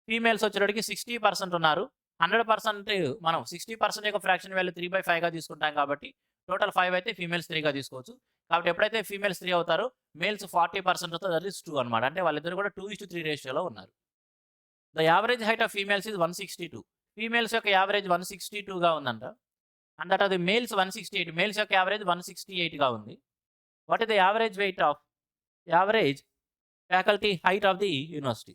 females వచ్చేటడికి sixty percent ఉన్నారు. హండ్రెడ్ పర్సెంట్ మనం sixty percent యొక్క fraction value three by ఫైవ్గా తీసుకుంటాం కాబట్టి total five అయితే females త్రీగా తీసుకోవచ్చు. కాబట్టి ఎప్పుడైతే ఫీమేల్స్ త్రీ అవుతారో మేల్స్ ఫార్టీ పర్సెంట్ అవుతుంది దట్ ఈస్ టూ అనమాట అంటే వాళ్ళిద్దరు కూడా టూ ఇస్ త్రీ రేషియోలో ఉన్నారు. The average height of females is one sixty two. Females యొక్క యావరేజ్ వన్ సిక్స్టీ టూగా ఉందంట. అండ్ దట్ అది males one sixty eight. Males యొక్క యావరేజ్ వన్ సిక్స్టీ ఎయిట్గా ఉంది. What is the average weight of? Average faculty height of the university.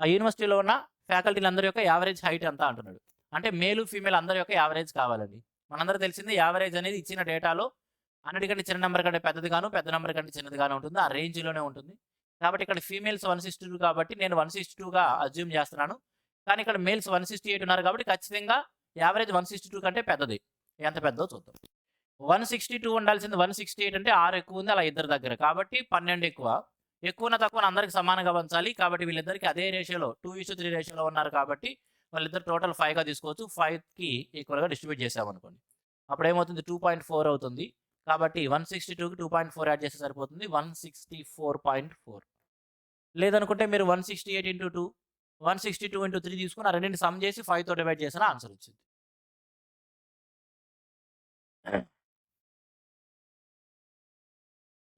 ఆ యూనివర్సిటీలో ఉన్న ఫ్యాకల్టీలు అందరి యొక్క యావరేజ్ హైట్ ఎంత అంటున్నాడు. అంటే మేలు ఫీమేల్ అందరి యొక్క యావరేజ్ కావాలండి. మనందరూ తెలిసింది యావరేజ్ అనేది ఇచ్చిన డేటాలో అన్నిటికంటే చిన్న నెంబర్ కంటే పెద్దది గాను పెద్ద నెంబర్ కంటే చిన్నది గాను ఉంటుంది. ఆ రేంజ్లోనే ఉంటుంది. కాబట్టి ఇక్కడ ఫీమేల్స్ వన్ సిక్స్టీ టూ కాబట్టి నేను వన్ సిక్స్టీ టూగా అజ్యూమ్ చేస్తున్నాను. కానీ ఇక్కడ మేల్స్ వన్ సిక్స్టీ ఎయిట్ ఉన్నారు కాబట్టి ఖచ్చితంగా యావరేజ్ వన్ సిక్స్టీ టూ కంటే పెద్దది. ఎంత పెద్దదో చూద్దాం. వన్ సిక్స్టీ టూ ఉండాల్సింది వన్ సిక్స్టీ ఎయిట్ అంటే ఆరు ఎక్కువ ఉంది అలా ఇద్దరు దగ్గర. కాబట్టి పన్నెండు ఎక్కువ. ఎక్కువన తక్కువ అందరికి సమానంగా పంచాలి. కాబట్టి వీళ్ళిద్దరికి అదే రేషియోలో టూ ఇష్యూ త్రీ రేషియోలో ఉన్నారు కాబట్టి వాళ్ళిద్దరు టోటల్ ఫైవ్గా తీసుకోవచ్చు. ఫైవ్కి ఈక్వల్గా డిస్ట్రిబ్యూట్ చేసామనుకోండి అప్పుడు ఏమవుతుంది టూ పాయింట్ ఫోర్ అవుతుంది. కాబట్టి వన్ సిక్స్టీ టూకి టూ పాయింట్ ఫోర్ యాడ్ చేస్తే సరిపోతుంది. One sixty four point four లేదనుకుంటే మీరు one sixty eight into two one sixty two into three తీసుకుని ఆ రెండింటి సమ్ చేసి ఫైవ్తో డివైడ్ చేసిన ఆన్సర్ వచ్చింది.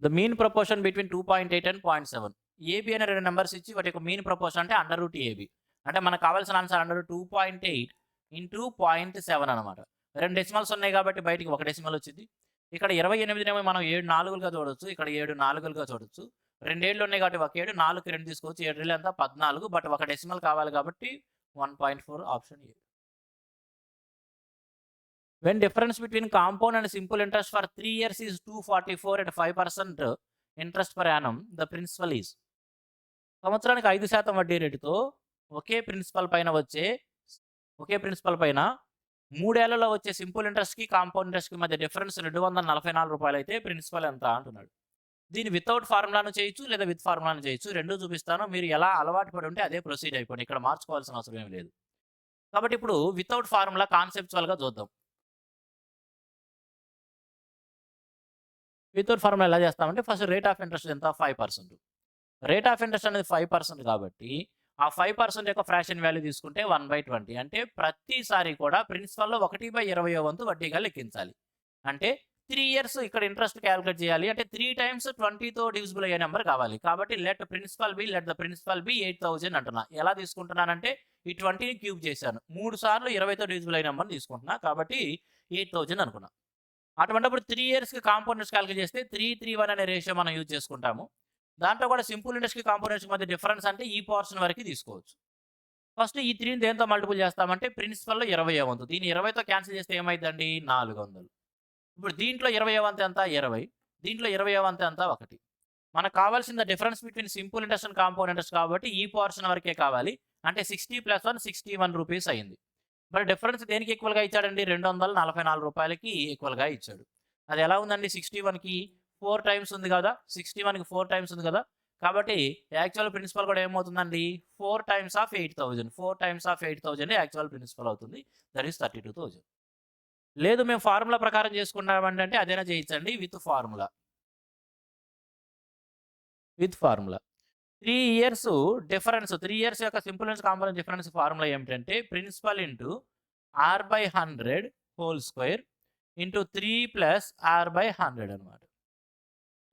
The mean proportion between two point eight and point seven AB అనే రెండు నెంబర్స్ ఇచ్చి వాటి యొక్క మీన్ ప్రపోర్షన్ అంటే అండర్ రూట్ ఏబి అంటే మనకు కావాల్సిన answer under two point eight into point seven అనమాట రెండు డెసిమల్స్ ఉన్నాయి కాబట్టి బయటికి ఒక డెసిమల్ వచ్చింది. ఇక్కడ ఇరవై ఎనిమిదినేమో మనం ఏడు నాలుగులుగా చూడొచ్చు. ఇక్కడ ఏడు నాలుగులుగా చూడొచ్చు. రెండేళ్ళు ఉన్నాయి కాబట్టి ఒక ఏడు నాలుగు రెండు తీసుకోవచ్చు ఏడు అంతా పద్నాలుగు బట్ ఒక డెసిమల్ కావాలి కాబట్టి one point four option A when difference between compound and simple interest for three years is two forty four and five percent interest per annum the principal is సంవత్సరానికి ఐదు శాతం వడ్డీ రేటుతో ఒకే ప్రిన్సిపల్ పైన వచ్చే ఒకే ప్రిన్సిపల్ పైన మూడేళ్ళలో వచ్చే సింపుల్ ఇంట్రెస్ట్కి కాంపౌండ్ ఇంట్రెస్ట్కి మధ్య డిఫరెన్స్ రెండు వందల నలభై నాలుగు రూపాయలు అయితే ప్రిన్సిపల్ ఎంత అంటున్నాడు. దీన్ని వితౌట్ ఫార్ములాను చేయొచ్చు లేదా విత్ ఫార్ములాను చేయొచ్చు. రెండు చూపిస్తాను. మీరు ఎలా అలవాటు పడి ఉంటే అదే ప్రొసీడ్ అయిపోండి. ఇక్కడ మార్చుకోవాల్సిన అవసరం ఏమి లేదు. కాబట్టి ఇప్పుడు వితౌట్ ఫార్ములా కాన్సెప్చువల్గా చూద్దాం. వితౌట్ ఫార్ములా ఎలా చేస్తామంటే ఫస్ట్ రేట్ ఆఫ్ ఇంట్రెస్ట్ ఎంత? Five percent. Rate of interest అనేది ఫైవ్ పర్సెంట్ కాబట్టి ఆ ఫైవ్ పర్సెంట్ యొక్క ఫ్రాక్షన్ వాల్యూ తీసుకుంటే వన్ బై ట్వంటీ. అంటే ప్రతిసారి కూడా ప్రిన్సిపల్లో ఒకటి బై ఇరవై వంతు వడ్డీగా లెక్కించాలి. అంటే త్రీ ఇయర్స్ ఇక్కడ ఇంట్రెస్ట్ క్యాలిక్యులేట్ చేయాలి. అంటే త్రీ టైమ్స్ ట్వంటీతో డివిజిబుల్ అయ్యే నెంబర్ కావాలి. కాబట్టి let principal be let the principal be eight thousand అంటున్నా. ఎలా తీసుకుంటున్నానంటే ఈ ట్వంటీని క్యూబ్ చేశాను. మూడు సార్లు ఇరవైతో డివిజిబుల్ అయిన నెంబర్ తీసుకుంటున్నా. కాబట్టి ఎయిట్ థౌజండ్ అనుకున్నా. అటువంటిప్పుడు త్రీ ఇయర్స్కి కాంపౌండర్స్ క్యాలిక్యులేట్ చేస్తే త్రీ త్రీ వన్ అనే రేషియో మనం యూజ్ చేసుకుంటాము. దాంట్లో కూడా సింపుల్ ఇంట్రెస్ట్కి కాంపౌండర్స్ మధ్య డిఫరెన్స్ అంటే ఈ పోర్షన్ వరకు తీసుకోవచ్చు. ఫస్ట్ ఈ త్రీని దేంతో మల్టిపుల్ చేస్తామంటే ప్రిన్సిపల్లో ఇరవై వంతు. దీన్ని ఇరవైతో క్యాన్సిల్ చేస్తే ఏమైందండి? నాలుగు వందలు. ఇప్పుడు దీంట్లో ఇరవై వంతు ఎంత? ఇరవై. దీంట్లో ఇరవై వంతు ఎంత? ఒకటి. మనకు కావాల్సిన difference between simple interest and compound interest కాబట్టి ఈ పోర్షన్ వరకే కావాలి. అంటే sixty plus one sixty one rupees అయింది. మరి డిఫరెన్స్ దేనికి ఈక్వల్గా ఇచ్చాడండి? రెండు వందల నలభై నాలుగు రూపాయలకి ఈక్వల్గా ఇచ్చాడు. అది ఎలా ఉందండి? సిక్స్టీ వన్కి ఫోర్ టైమ్స్ ఉంది కదా? సిక్స్టీ వన్కి ఫోర్ టైమ్స్ ఉంది కదా? కాబట్టి యాక్చువల్ ప్రిన్సిపల్ కూడా ఏమవుతుందండి? Four times of eight thousand four times of eight thousand actual principal అవుతుంది. That is thirty two thousand లేదు మేము ఫార్ములా ప్రకారం చేసుకున్నామంటే అదేనా చేయించండి? With formula with formula three years difference three years యొక్క సింపులెన్స్ కాంపోనెంట్ డిఫరెన్స్ ఫార్ములా ఏమిటంటే principal into R by hundred whole square into three plus R by hundred అనమాట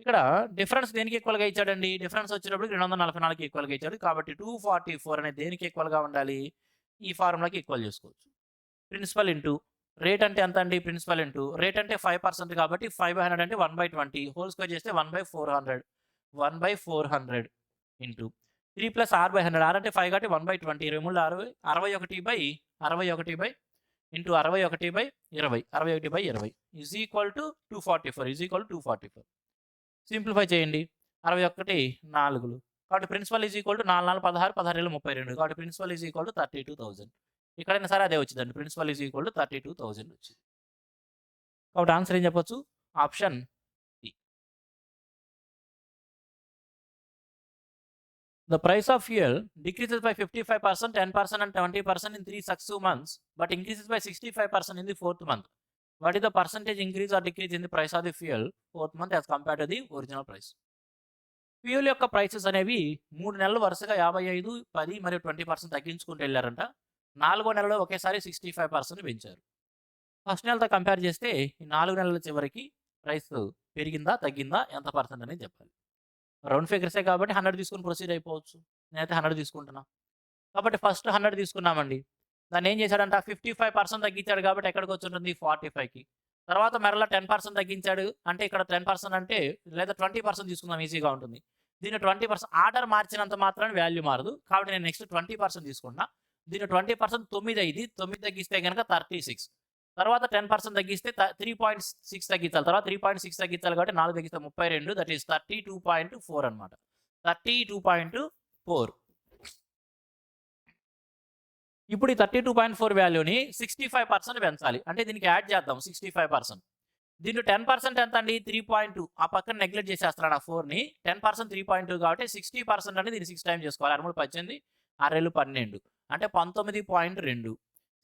ఇక్కడ డిఫరెన్స్ దేనికి ఈక్వల్గా ఇచ్చాడండి? డిఫరెన్స్ వచ్చేటప్పుడు రెండు వందల నలభై నాలుగు ఈక్వల్గా ఇచ్చాడు. కాబట్టి టూ ఫార్టీ ఫోర్ అనేది దేనికి ఈక్వల్గా ఉండాలి? ఈ ఫార్ములాకి ఈక్వల్ చేసుకోవచ్చు. ప్రిన్సిపల్ ఇంటూ రేట్ అంటే ఎంత అండి? ప్రిన్సిపల్ ఇంటూ రేట్ అంటే ఫైవ్ పర్సెంట్ కాబట్టి ఫైవ్ బై హండ్రెడ్ అంటే one by twenty whole square చేస్తే one by four hundred one by four hundred into three plus R by hundred. R అంటే five కాబట్టి one by twenty. ఇరవై మూడు అరవై అరవై ఒకటి బై అరవై ఒకటి బై ఇంటూ అరవై ఒకటి బై ఇరవై. అరవై ఒకటి బై ఇరవై. Is equal to two forty four is equal two forty four simplify చేయండి. అరవై ఒకటి నాలుగులు. కాబట్టి ప్రిన్సిపల్ ఈజ్ ఈక్వల్ టు నాలుగు నాలుగు పదహారు పదహారు ఏళ్ళు ముప్పై రెండు. కాబట్టి principal is equal to thirty two thousand ఎక్కడైనా సరే అదే వచ్చిందండి. Principal is equal to thirty two thousand వచ్చింది. కాబట్టి ఆన్సర్ ఏం చెప్పొచ్చు? Option The price of fuel decreases by 55%, 10% and 20% in three successive months, but increases by 65% in the fourth month. What is the percentage increase or decrease in the price of the fuel fourth month as compared to the original price? Fuel యొక్క prices అనేవి మూడు నెలలు వరుసగా యాభై ఐదు పది మరియు twenty percent తగ్గించుకుంటూ వెళ్ళారంట నాలుగో నెలలో ఒకేసారి సిక్స్టీ ఫైవ్ పర్సెంట్ పెంచారు ఫస్ట్ నెలతో కంపేర్ చేస్తే ఈ నాలుగు నెలల చివరికి ప్రైస్ పెరిగిందా తగ్గిందా ఎంత పర్సెంట్ అనేది చెప్పాలి రౌండ్ ఫిగర్సే కాబట్టి హండ్రెడ్ తీసుకుని ప్రొసీడ్ అయిపోవచ్చు. నేనైతే హండ్రెడ్ తీసుకుంటున్నా. కాబట్టి ఫస్ట్ హండ్రెడ్ తీసుకున్నామండి. దాన్ని ఏం చేశాడంట? ఫిఫ్టీ ఫైవ్ పర్సెంట్ తగ్గించాడు కాబట్టి ఎక్కడికి వచ్చి ఉంటుంది ఫార్టీ ఫైవ్కి. తర్వాత మరలా టెన్ పర్సెంట్ తగ్గించాడు. అంటే ఇక్కడ టెన్ పర్సెంట్ అంటే లేదా ట్వంటీ పర్సెంట్ తీసుకుందాం ఈజీగా ఉంటుంది. దీన్ని ట్వంటీ పర్సెంట్ ఆర్డర్ మార్చినంత మాత్రమే వాల్యూ మారదు. కాబట్టి నేను నెక్స్ట్ ట్వంటీ పర్సెంట్ తీసుకున్నా దీన్ని ట్వంటీ పర్సెంట్ తొమ్మిది అయింది. తొమ్మిది తగ్గిస్తే కనుక థర్టీ సిక్స్. తర్వాత టెన్ పర్సెంట్ తగ్గిస్తే త్రీ పాయింట్ సిక్స్ తగ్గించాలి తర్వాత త్రీ పాయింట్ సిక్స్ తగ్గించాలి కాబట్టి నాలుగు తగ్గిస్తే ముప్పై రెండు that is thirty two point four అనమాట థర్టీ టూ పాయింట్ ఫోర్ ఇప్పుడు ఈ థర్టీ టూ పాయింట్ ఫోర్ వాల్యూని సిక్స్టీ ఫైవ్ పర్సెంట్ పెంచాలి. అంటే దీనికి యాడ్ చేద్దాం సిక్స్టీ ఫైవ్ పర్సెంట్ దీంట్లో టెన్ పర్సెంట్ ఎంత అండి త్రీ పాయింట్ టూ ఆ పక్కన నెగ్లెక్ట్ చేసేస్తున్నాను ఆ ఫోర్ని ten percent three point two కాబట్టి సిక్స్టీ పర్సెంట్ అంటే దీన్ని సిక్స్ టైం చేసుకోవాలి. అరవై పద్దెనిమిది ఆరేళ్ళు పన్నెండు. అంటే పంతొమ్మిది పాయింట్ రెండు.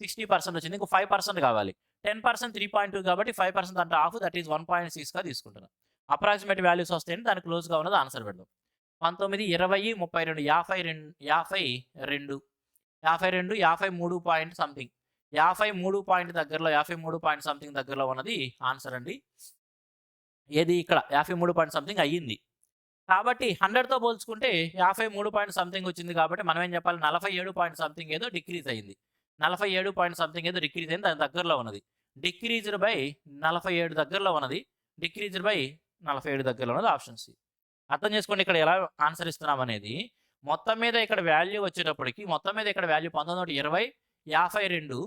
సిక్స్టీ పర్సెంట్ వచ్చింది ఇంకో ఫైవ్ పర్సెంట్ కావాలి. Ten percent three point two కాబట్టి ఫైవ్ పర్సెంట్ అంటే half that is one point సిక్స్గా తీసుకుంటున్నాం. అప్రాక్సిమేట్ వాల్యూస్ వస్తాయని దానికి క్లోజ్గా ఉన్నది ఆన్సర్ పెడదాం. పంతొమ్మిది ఇరవై ముప్పై రెండు యాభై రెండు యాభై రెండు యాభై రెండు యాభై మూడు పాయింట్ సంథింగ్ యాభై మూడు పాయింట్ దగ్గరలో యాభై మూడు పాయింట్ సంథింగ్ దగ్గరలో ఉన్నది ఆన్సర్ అండి. ఏది ఇక్కడ? యాభై మూడు పాయింట్ సంథింగ్ అయ్యింది. కాబట్టి హండ్రెడ్తో పోల్చుకుంటే యాభై మూడు పాయింట్ సంథింగ్ వచ్చింది కాబట్టి మనం ఏం చెప్పాలి? నలభై ఏడు పాయింట్ సంథింగ్ ఏదో డిక్రీజ్ అయింది నలభై ఏడు పాయింట్ సంథింగ్ ఏదో డిక్రీజ్ అయింది దాని దగ్గరలో ఉన్నది. డిక్రీజ్డ్ బై నలభై ఏడు దగ్గరలో ఉన్నది. డిక్రీజ్డ్ బై నలభై ఏడు దగ్గరలో ఉన్నది ఆప్షన్ సి అర్థం చేసుకోండి ఇక్కడ ఎలా ఆన్సర్ ఇస్తున్నాం అనేది. మొత్తం మీద ఇక్కడ వాల్యూ వచ్చేటప్పటికి మొత్తం మీద ఇక్కడ వాల్యూ పంతొమ్మిది వందల ఇరవై యాభై రెండు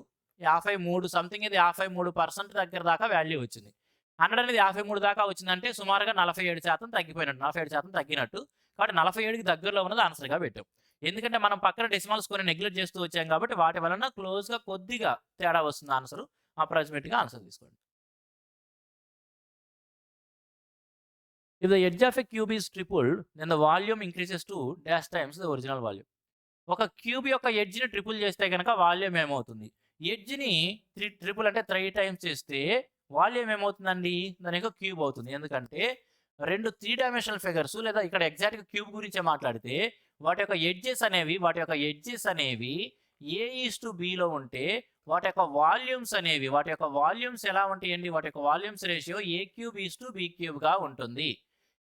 యాభై మూడు సంథింగ్ ఇది యాభై మూడు పర్సెంట్ దగ్గర దాకా వాల్యూ వచ్చింది. హండ్రెడ్ అనేది యాభై మూడు దాకా వచ్చిందంటే సుమారుగా నలభై ఏడు శాతం తగ్గిపోయినట్టు నలభై ఏడు శాతం తగ్గినట్టు. కాబట్టి నలభై ఏడుకి దగ్గరలో ఉన్నది ఆన్సర్గా పెట్టాం. ఎందుకంటే మనం పక్కన డెసిమల్ స్కోర్ నెగ్లెక్ట్ చేస్తూ వచ్చాం కాబట్టి వాటి వలన క్లోజ్గా కొద్దిగా తేడా వస్తుంది ఆన్సర్ అప్రాక్సిమేట్గా ఆన్సర్ తీసుకోండి. If the edge of a cube is tripled, then the volume increases to dash times the original ఒక క్యూబ్ యొక్క ఎడ్జ్ని ట్రిపుల్ చేస్తే కనుక వాల్యూమ్ ఏమవుతుంది? ఎడ్జ్ని త్రీ ట్రిపుల్ అంటే త్రీ టైమ్స్ చేస్తే వాల్యూమ్ ఏమవుతుందండి? దాని యొక్క క్యూబ్ అవుతుంది. ఎందుకంటే రెండు త్రీ డైమెన్షనల్ ఫిగర్స్ లేదా ఇక్కడ ఎగ్జాక్ట్గా క్యూబ్ గురించే మాట్లాడితే వాటి యొక్క ఎడ్జెస్ అనేవి వాటి యొక్క ఎడ్జెస్ అనేవి ఏ ఈస్ టు బిలో ఉంటే వాటి యొక్క వాల్యూమ్స్ అనేవి వాటి యొక్క వాల్యూమ్స్ ఎలా ఉంటాయండి? వాటి యొక్క volumes ratio a cube is to b క్యూబ్గా ఉంటుంది.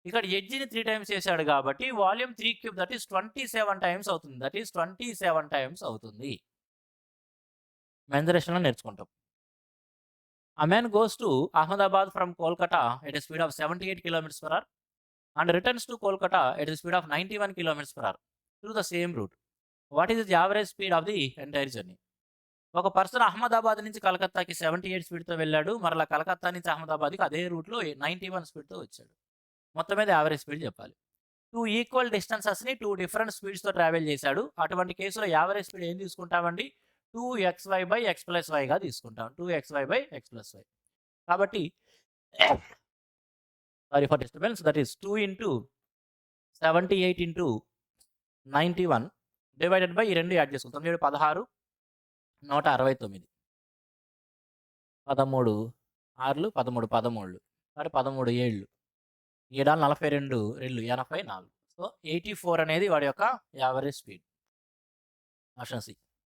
ఇక్కడ ఎడ్జిని త్రీ టైమ్స్ చేశాడు కాబట్టి volume three cube that is twenty seven times అవుతుంది. That is twenty seven times అవుతుంది. మెన్జరేషన్లో నేర్చుకుంటాం. A man goes to Ahmedabad from Kolkata at a speed of 78 kilometers per hour and returns to Kolkata at a speed of 91 kilometers per hour. Through the same route. What is the average speed of the entire journey? ఒక person Ahmedabad నుంచి కలకత్తాకి seventy eight స్పీడ్తో వెళ్ళాడు. మరలా కలకత్తా నుంచి అహ్మదాబాద్కి అదే రూట్లో ninety one స్పీడ్తో వచ్చాడు. మొత్తం మీద యావరేజ్ స్పీడ్ చెప్పాలి. టూ ఈక్వల్ డిస్టెన్సెస్ని టూ డిఫరెంట్ స్పీడ్స్తో ట్రావెల్ చేశాడు. అటువంటి కేసులో యావరేజ్ స్పీడ్ ఏం తీసుకుంటామండి? Two x y by x plus వైగా తీసుకుంటాం. Two x y by x plus y. కాబట్టి sorry for disturbance. That is two into seventy eight into ninety one divided by ఈ రెండు యాడ్ చేసుకుంటాం ఏడు పదహారు నూట అరవై తొమ్మిది. పదమూడు ఆరులు పదమూడు పదమూడు అంటే పదమూడు ఏళ్ళు. ఏడాలు నలభై రెండు రెండు ఎనభై నాలుగు. సో ఎయిటీ ఫోర్ అనేది వాడి యొక్క యావరేజ్ స్పీడ్. Option C.